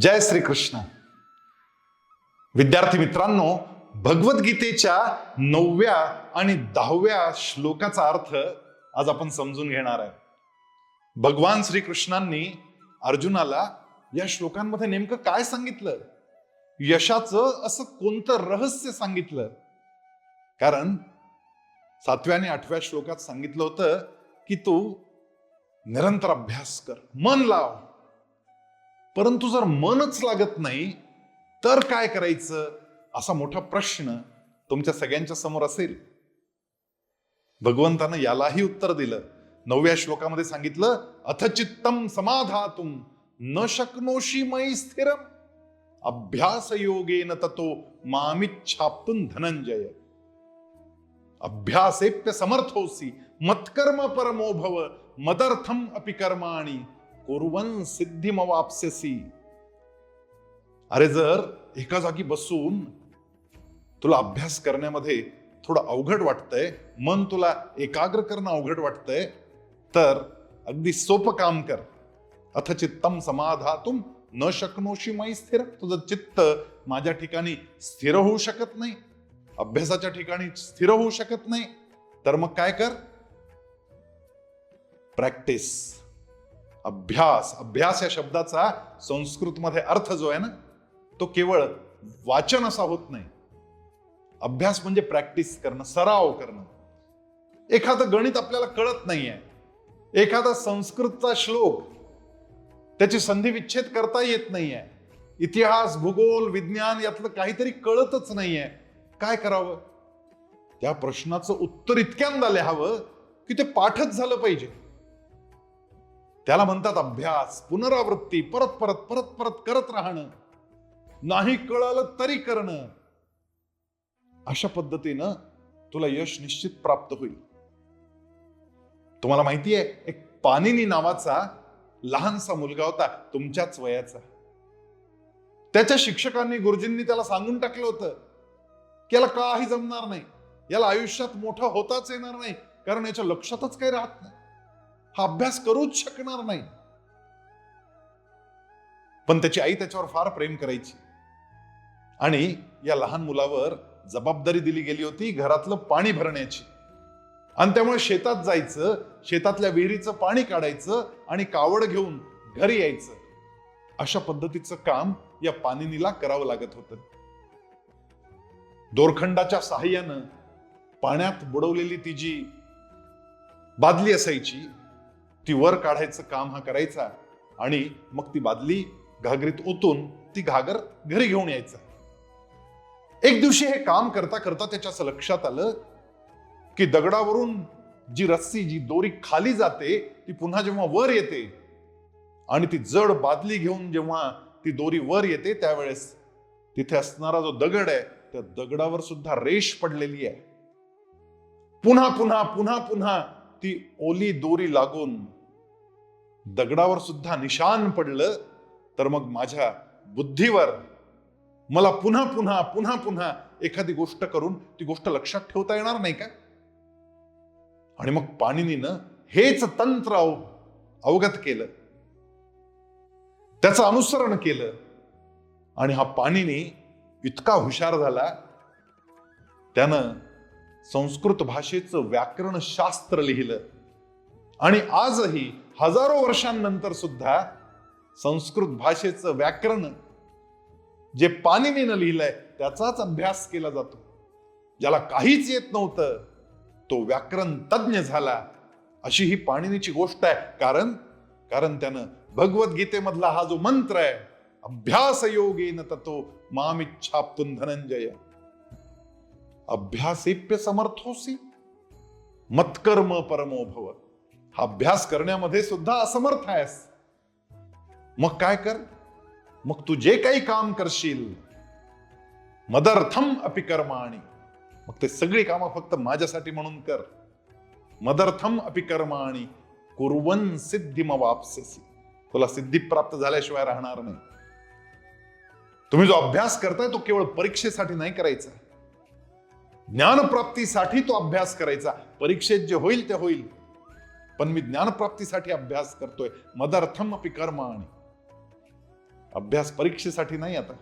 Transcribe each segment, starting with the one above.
जय श्रीकृष्ण. विद्यार्थी मित्रांनो भगवद्गीतेच्या नवव्या आणि दहाव्या श्लोकाचा अर्थ आज आपण समजून घेणार आहे. भगवान श्रीकृष्णांनी अर्जुनाला या श्लोकांमध्ये नेमकं काय सांगितलं? यशाचं असं कोणतं रहस्य सांगितलं? कारण सातव्या आणि आठव्या श्लोकात सांगितलं होतं की तू निरंतर अभ्यास कर मन लाव. परंतु जर मनच लागत नाही तर काय करायचं? असा मोठा प्रश्न तुमच्या सगळ्यांच्या समोर असेल. भगवंतानं यालाही उत्तर दिलं. नवव्या श्लोकामध्ये सांगितलं अथ चित्तम समाधातुम न शक्नोशी मयी स्थिरम। अभ्यास योगेन ततो मामिच्छापून धनंजय अभ्यासेप्य समर्थोसी मत्कर्म परमो भव मदर्थम अपि कर्माणि। कुर्वन सिद्धिमवाप्स्यसी. अरे जर एका जागी बसून तुला अभ्यास करण्यामध्ये थोडं अवघड वाटतंय मन तुला एकाग्र करणं अवघड वाटतंय तर अगदी सोपं काम कर. अथ चित्तम समाधातुम न शकनोशी मै स्थिर. तुझं चित्त माझ्या ठिकाणी स्थिर होऊ शकत नाही. अभ्यासाच्या ठिकाणी स्थिर होऊ शकत नाही. तर मग काय कर? प्रॅक्टिस अभ्यास अभ्यास या शब्दाचा संस्कृतमध्ये अर्थ जो आहे ना तो केवळ वाचन असा होत नाही. अभ्यास म्हणजे प्रॅक्टिस करणं सराव करणं. एखादं गणित आपल्याला कळत नाहीये. एखादा संस्कृतचा श्लोक त्याची संधी विच्छेद करता येत नाहीये. इतिहास भूगोल विज्ञान यातलं काहीतरी कळतच नाहीये. काय करावं? त्या प्रश्नाचं उत्तर इतक्यांदा लिहावं की ते पाठच झालं पाहिजे. त्याला म्हणतात अभ्यास पुनरावृत्ती परत परत परत परत करत राहणं. नाही कळालं तरी करणं. अशा पद्धतीनं तुला यश निश्चित प्राप्त होईल. तुम्हाला माहिती आहे एक पानिनी नावाचा लहानसा मुलगा होता तुमच्याच वयाचा. त्याच्या शिक्षकांनी गुरुजींनी त्याला सांगून टाकलं होतं की याला काही जमणार नाही. याला आयुष्यात मोठा होताच येणार नाही कारण याच्या लक्षातच काही राहत नाही. हा अभ्यास करूच शकणार नाही. पण त्याची आई त्याच्यावर फार प्रेम करायची. आणि या लहान मुलावर जबाबदारी दिली गेली होती घरातलं पाणी भरण्याची. आणि त्यामुळे शेतात जायचं शेतातल्या विहिरीचं पाणी काढायचं आणि कावड घेऊन घरी यायचं. अशा पद्धतीचं काम या पाणिनीला करावं लागत होतं. दोरखंडाच्या सहाय्यानं पाण्यात बुडवलेली ती जी बादली असायची ती वर काढायचं काम हा करायचा आणि मग ती बादली घागरीत ओतून ती घागर घरी घेऊन यायचा. एक दिवशी हे काम करता करता त्याच्या असं लक्षात आलं की दगडावरून जी रस्सी जी दोरी खाली जाते ती पुन्हा जेव्हा वर येते आणि ती जड बादली घेऊन जेव्हा ती दोरी वर येते त्यावेळेस तिथे असणारा जो दगड आहे त्या दगडावर सुद्धा रेष पडलेली आहे. पुन्हा पुन्हा पुन्हा पुन्हा ती ओली दोरी लागून दगडावर सुद्धा निशान पडलं तर मग माझ्या बुद्धीवर मला पुन्हा पुन्हा पुन्हा पुन्हा एखादी गोष्ट करून ती गोष्ट लक्षात ठेवता येणार नाही का? आणि मग पाणिनीनं हेच तंत्र अव अवगत केलं. त्याचं अनुसरण केलं. आणि हा पाणिनी इतका हुशार झाला त्यानं संस्कृत भाषेचं व्याकरण शास्त्र लिहिलं. आणि आजही हजारो वर्षांनंतर सुद्धा संस्कृत भाषेचं व्याकरण जे पाणिनीनं लिहिलंय त्याचाच अभ्यास केला जातो. ज्याला काहीच येत नव्हतं तो व्याकरण तज्ञ झाला. अशी ही पाणिनीची गोष्ट आहे. कारण कारण त्यानं भगवद्गीतेमधला हा जो मंत्र आहे अभ्यास योगेन ततो मामिच्छाप्तुन धनंजय. अभ्यासेप्य समर्थोसी मत्कर्म परमो भव। हा अभ्यास करण्यामध्ये सुद्धा असमर्थ आहेस। मग काय कर? मग तू जे काही काम करशील मदर्थम अपिकर्माणी मग ते सगळी कामं फक्त माझ्यासाठी म्हणून कर। मदर्थम अपि कुर्वन कुर्वन सिद्धिमवाप्स्यसी। तुला सिद्धी प्राप्त झाल्याशिवाय राहणार नाही। तुम्ही जो अभ्यास करताय तो केवळ परीक्षेसाठी नाही करायचा। ज्ञानप्राप्तीसाठी तो अभ्यास करायचा. परीक्षेत जे होईल ते होईल. पण मी ज्ञानप्राप्तीसाठी अभ्यास करतोय. मदर्थम अपि कर्माणी. अभ्यास परीक्षेसाठी नाही आता.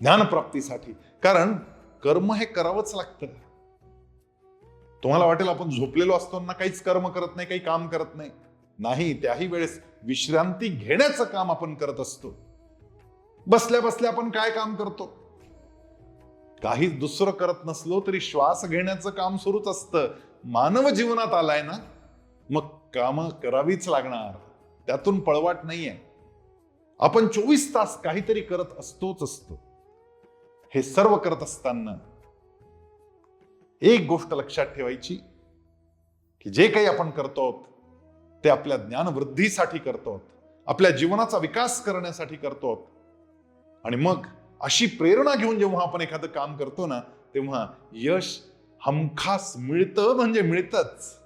ज्ञानप्राप्तीसाठी. कारण कर्म हे करावंच लागतं. तुम्हाला वाटेल आपण झोपलेलो असतो ना काहीच कर्म करत नाही काही काम करत नाही. नाही त्याही वेळेस विश्रांती घेण्याचं काम आपण करत असतो. बसल्या बसल्या आपण काय काम करतो? काही दुसरं करत नसलो तरी श्वास घेण्याचं काम सुरूच असतं. मानव जीवनात आलाय ना? मग काम करावीच लागणार. त्यातून पळवाट नाहीये. आपण चोवीस तास काहीतरी करत असतोच असतो. हे सर्व करत असताना एक गोष्ट लक्षात ठेवायची की जे काही आपण करतो ते आपल्या ज्ञानवृद्धीसाठी करतो आपल्या जीवनाचा विकास करण्यासाठी करतो आणि मग अशी प्रेरणा घेऊन जेव्हा आपण एखादं काम करतो ना तेव्हा यश हमखास मिळतं म्हणजे मिळतच.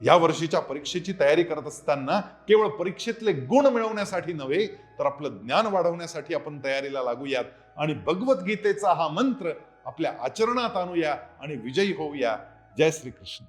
या वर्षीच्या परीक्षेची तयारी करत असताना केवळ परीक्षेतले गुण मिळवण्यासाठी नव्हे तर आपलं ज्ञान वाढवण्यासाठी आपण तयारीला लागूयात आणि भगवद्गीतेचा हा मंत्र आपल्या आचरणात आणूया आणि विजयी होऊया. जय श्री कृष्ण